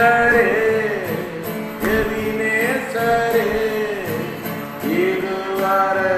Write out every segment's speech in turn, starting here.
சரே எதினே சரே இதுவரை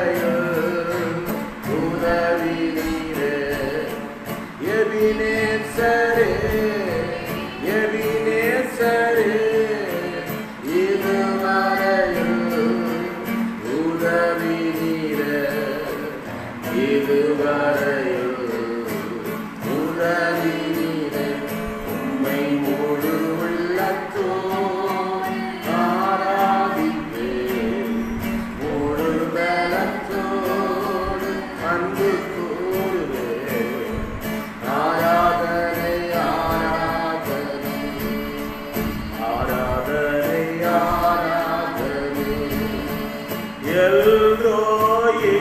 எல்ரோயே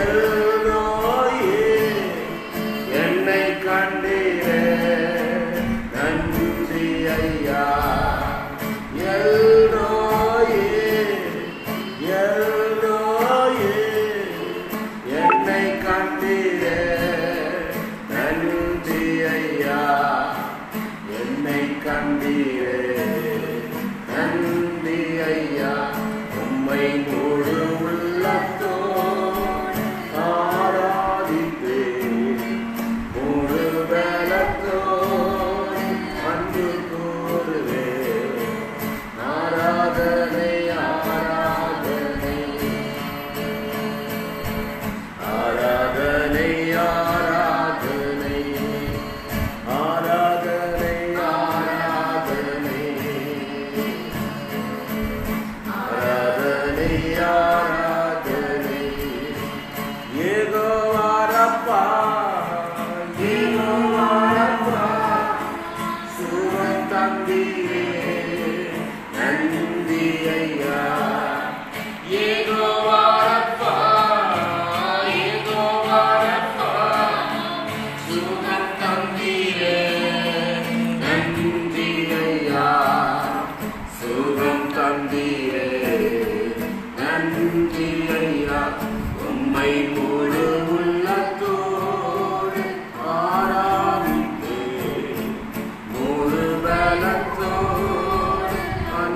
எல்ரோயே என்னை கண்டீரே நன்றி ஐயா. எல்ரோயே எல்ரோயே என்னை கண்டீரே நன்றி ஐயா. என்னை கண்டீரே நன்றி ஐயா. Hallelujah.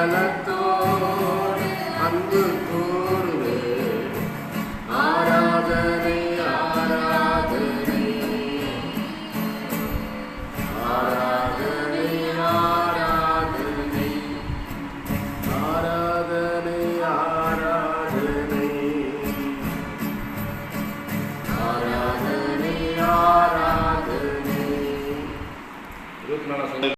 மனத்தோடு அன்பு கூறுவேன் ஆராதனை ஆராதனை. ஆராதனை ஆராதனை. ஆராதனை ஆராதனை. ஆராதனை ஆராதனை. இருபத்தி நாலாம்